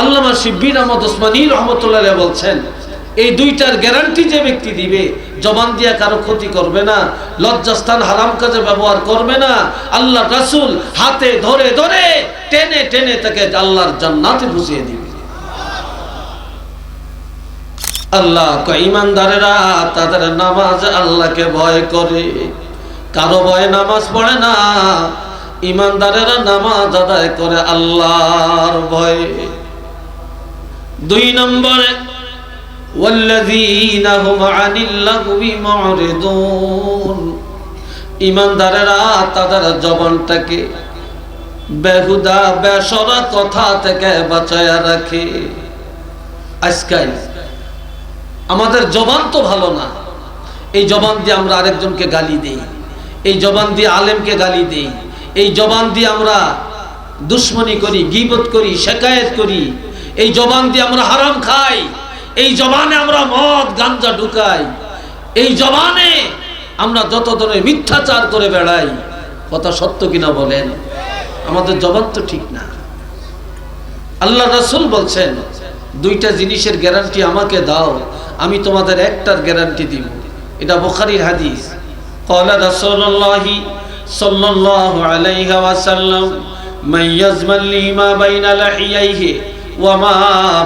আল্লামা শিব্বির আহমদ ওসমানী রহমতুল্লাহ বলছেন, এই দুইটার গ্যারান্টি যে ব্যক্তি দিবে, জবান দিয়া কারও ক্ষতি করবে না, লজ্জাস্থান হারাম কাজে ব্যবহার করবে না, আল্লাহ রাসূল হাতে ধরে ধরে টেনে টেনে তাকে আল্লাহর জান্নাতে বুঝিয়ে দিবে। আল্লাহ ইমানদারেরা তাদের নামাজ আল্লাহকে ভয় করে, কারও ভয়ে নামাজ পড়ে না, ইমানদারেরা নামাজ আদায় করে আল্লাহর ভয়ে। দুই নম্বরে ইমানদারেরা তাদের জবানটাকে বেহুদা, বেসরা কথা থেকে বাঁচায় রাখে। আজকাল আমাদের জবান তো ভালো না। এই জবান দিয়ে আমরা আরেকজনকে গালি দিই। এই জবান দিয়ে আলেমকে গালি দিই। এই জবান দিয়ে আমরা দুশ্মনী করি, গিবত করি, শেকায়ত করি। এই জবান দিয়ে আমরা হারাম খাই। এই জবানে আমরা মদ, গাঞ্জা ঢুকাই। এই জবানে আমরা যত ধরনের মিথ্যাচার করে বেড়াই, কথা সত্য কিনা বলেন? আমাদের জবান তো ঠিক না। আল্লাহ রাসুল বলছেন, দুইটা জিনিসের গ্যারান্টি আমাকে দাও, আমি তোমাদের একটার গ্যারান্টি দিব। এটা বোখারির হাদিস। কলা রাসুল্লাহি সাল্লাল্লাহু আলাইহি ওয়াসাল্লাম মাইয়াজমাল বাইনা লাহিয়াইহি ওয়ামা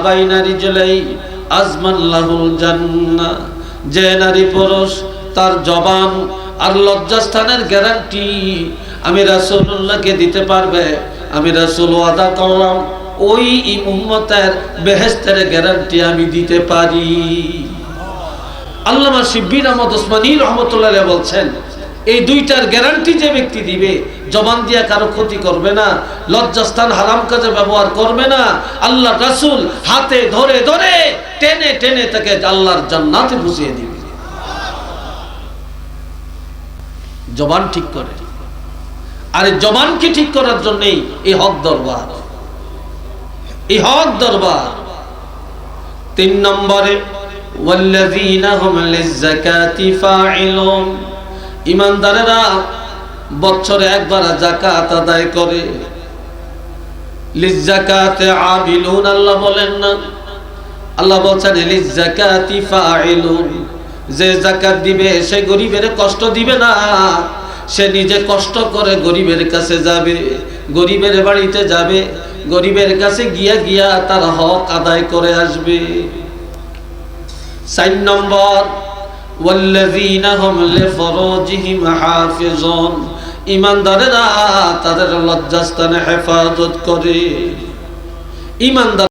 বাইনা রিজলাই আজমাল্লাহুল জান্নাহ যে নারী পুরুষ, তার জবান আর লজ্জাস্থানের গ্যারান্টি আমি রাসূলুল্লাহকে দিতে পারবে। আমি রাসূল আদা করলাম, ওই উম্মতের বেহেস্তের গ্যারান্টি আমি দিতে পারি। আল্লামা শিব্বির আহমদ ওসমানী রহমতুল্লাহ বলছেন এই দুইটার গ্যারান্টি যে ব্যক্তি দিবে জবান দিয়া কারো ক্ষতি করবে না লজ্জাস্থান হারাম কাজে ব্যবহার করবে না আল্লাহ রাসূল হাতে ধরে ধরে টেনে টেনে তাকে আল্লাহর জান্নাতে বুঝিয়ে দিবে জবান ঠিক করে আর এই জবানকে ঠিক করার জন্যই এই হক দরবার এই হক দরবার তিন নম্বরে والذين هم للزكاة فاعلون ইমানদারেরা বছরে একবার জাকাত আদায় করে। লিজাকাতে আল্লাহ বলেন না। আল্লাহ যে জাকাত দিবে সে গরিবের কষ্ট দিবে না। সে নিজে কষ্ট করে গরিবের কাছে যাবে, গরিবের বাড়িতে যাবে, গরিবের কাছে গিয়া গিয়া তার হক আদায় করে আসবে। চার নম্বর والذين هم لفروجهم حافظون ইমানদারেরা তাদের লজ্জাস্থানে হেফাজত করে ইমানদার